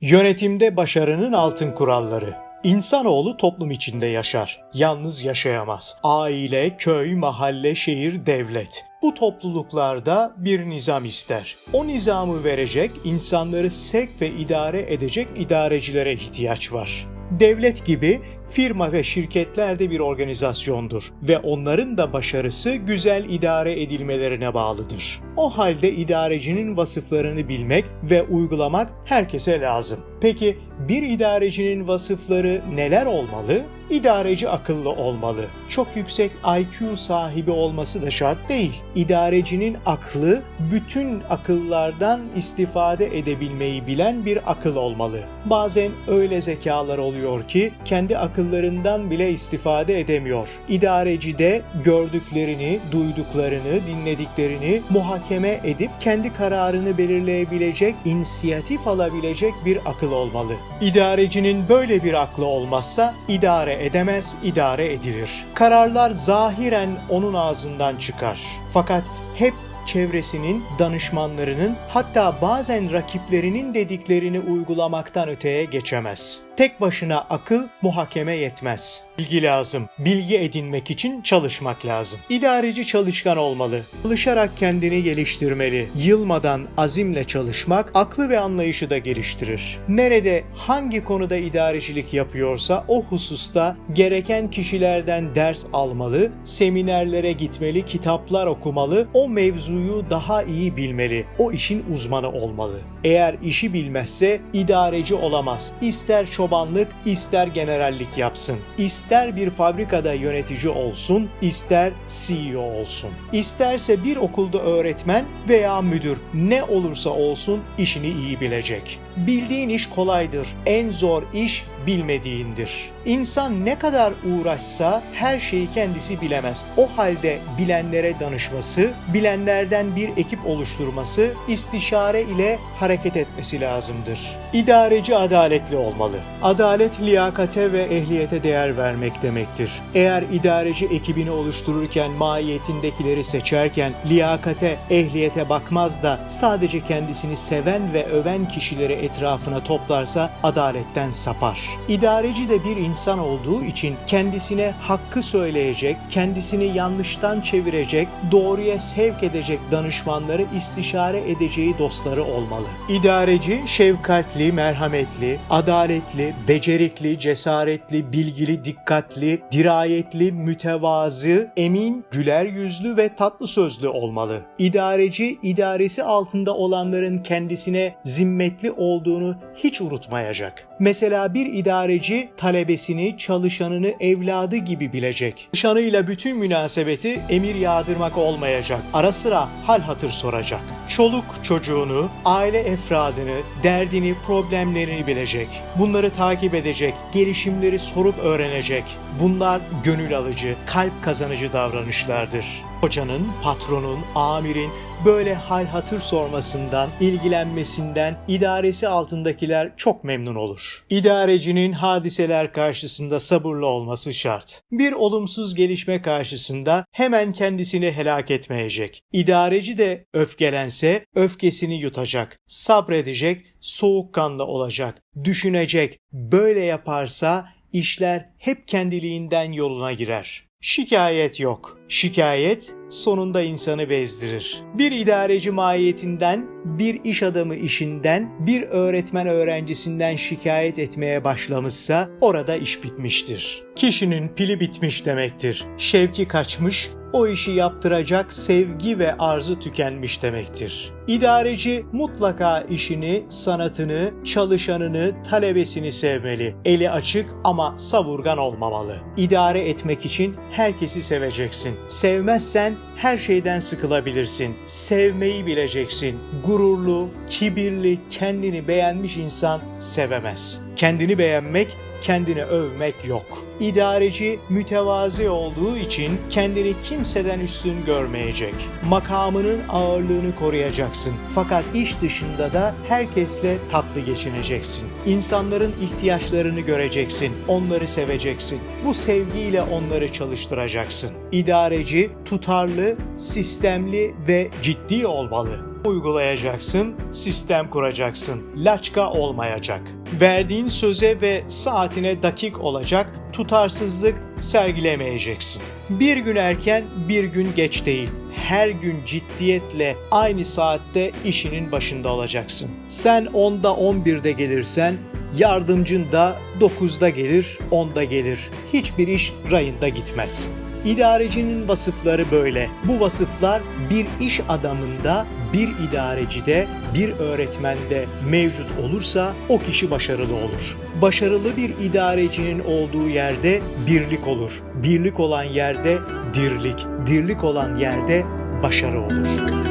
Yönetimde başarının altın kuralları. İnsanoğlu toplum içinde yaşar. Yalnız yaşayamaz. Aile, köy, mahalle, şehir, devlet. Bu topluluklarda bir nizam ister. O nizamı verecek, insanları sevk ve idare edecek idarecilere ihtiyaç var. Devlet gibi firma ve şirketler de bir organizasyondur ve onların da başarısı güzel idare edilmelerine bağlıdır. O halde idarecinin vasıflarını bilmek ve uygulamak herkese lazım. Peki bir idarecinin vasıfları neler olmalı? İdareci akıllı olmalı. Çok yüksek IQ sahibi olması da şart değil. İdarecinin aklı bütün akıllardan istifade edebilmeyi bilen bir akıl olmalı. Bazen öyle zekalar oluyor ki kendi akıllarından bile istifade edemiyor. İdareci de gördüklerini, duyduklarını, dinlediklerini muhakeme edip kendi kararını belirleyebilecek, inisiyatif alabilecek bir akıl olmalı. İdarecinin böyle bir aklı olmazsa idare edemez, idare edilir. Kararlar zahiren onun ağzından çıkar. Fakat hep çevresinin, danışmanlarının hatta bazen rakiplerinin dediklerini uygulamaktan öteye geçemez. Tek başına akıl muhakeme yetmez. Bilgi lazım. Bilgi edinmek için çalışmak lazım. İdareci çalışkan olmalı. Çalışarak kendini geliştirmeli. Yılmadan azimle çalışmak aklı ve anlayışı da geliştirir. Nerede hangi konuda idarecilik yapıyorsa o hususta gereken kişilerden ders almalı, seminerlere gitmeli, kitaplar okumalı, o mevzuyu daha iyi bilmeli. O işin uzmanı olmalı. Eğer işi bilmezse idareci olamaz. İster çobanlık, ister generallik yapsın. İster bir fabrikada yönetici olsun, ister CEO olsun. İsterse bir okulda öğretmen veya müdür ne olursa olsun işini iyi bilecek. Bildiğin iş kolaydır. En zor iş bilmediğindir. İnsan ne kadar uğraşsa her şeyi kendisi bilemez. O halde bilenlere danışması, bilenlerden bir ekip oluşturması, istişare ile hareket etmesi lazımdır. İdareci adaletli olmalı. Adalet liyakate ve ehliyete değer vermek demektir. Eğer idareci ekibini oluştururken mahiyetindekileri seçerken liyakate, ehliyete bakmaz da sadece kendisini seven ve öven kişileri etrafına toplarsa adaletten sapar. İdareci de bir insan olduğu için kendisine hakkı söyleyecek, kendisini yanlıştan çevirecek, doğruya sevk edecek danışmanları istişare edeceği dostları olmalı. İdareci şefkatli, merhametli, adaletli, becerikli, cesaretli, bilgili, dikkatli, dirayetli, mütevazı, emin, güler yüzlü ve tatlı sözlü olmalı. İdareci idaresi altında olanların kendisine zimmetli olduğunu hiç unutmayacak. Mesela bir idareci talebesini, çalışanını evladı gibi bilecek. Çalışanıyla bütün münasebeti emir yağdırmak olmayacak. Ara sıra hal hatır soracak. Çoluk çocuğunu, aile efradını, derdini, problemlerini bilecek. Bunları takip edecek, gelişimleri sorup öğrenecek. Bunlar gönül alıcı, kalp kazanıcı davranışlardır. Hocanın, patronun, amirin böyle hal hatır sormasından, ilgilenmesinden idaresi altındakiler çok memnun olur. İdarecinin hadiseler karşısında sabırlı olması şart. Bir olumsuz gelişme karşısında hemen kendisini helak etmeyecek. İdareci de öfkelense öfkesini yutacak, sabredecek, soğukkanlı olacak, düşünecek. Böyle yaparsa işler hep kendiliğinden yoluna girer. Şikayet yok. Şikayet sonunda insanı bezdirir. Bir idareci mahiyetinden, bir iş adamı işinden, bir öğretmen öğrencisinden şikayet etmeye başlamışsa orada iş bitmiştir. Kişinin pili bitmiş demektir. Şevki kaçmış, o işi yaptıracak sevgi ve arzu tükenmiş demektir. İdareci mutlaka işini, sanatını, çalışanını, talebesini sevmeli. Eli açık ama savurgan olmamalı. İdare etmek için herkesi seveceksin. Sevmezsen her şeyden sıkılabilirsin. Sevmeyi bileceksin. Gururlu, kibirli, kendini beğenmiş insan sevemez. Kendini beğenmek kendini övmek yok. İdareci mütevazi olduğu için kendini kimseden üstün görmeyecek. Makamının ağırlığını koruyacaksın. Fakat iş dışında da herkesle tatlı geçineceksin. İnsanların ihtiyaçlarını göreceksin. Onları seveceksin. Bu sevgiyle onları çalıştıracaksın. İdareci tutarlı, sistemli ve ciddi olmalı. Uygulayacaksın, sistem kuracaksın. Laçka olmayacak. Verdiğin söze ve saatine dakik olacak, tutarsızlık sergilemeyeceksin. Bir gün erken, bir gün geç değil. Her gün ciddiyetle aynı saatte işinin başında olacaksın. Sen 10'da 11'de gelirsen yardımcın da 9'da gelir, 10'da gelir. Hiçbir iş rayında gitmez. İdarecinin vasıfları böyle. Bu vasıflar bir iş adamında, bir idarecide, bir öğretmende mevcut olursa o kişi başarılı olur. Başarılı bir idarecinin olduğu yerde birlik olur. Birlik olan yerde dirlik, dirlik olan yerde başarı olur. Müzik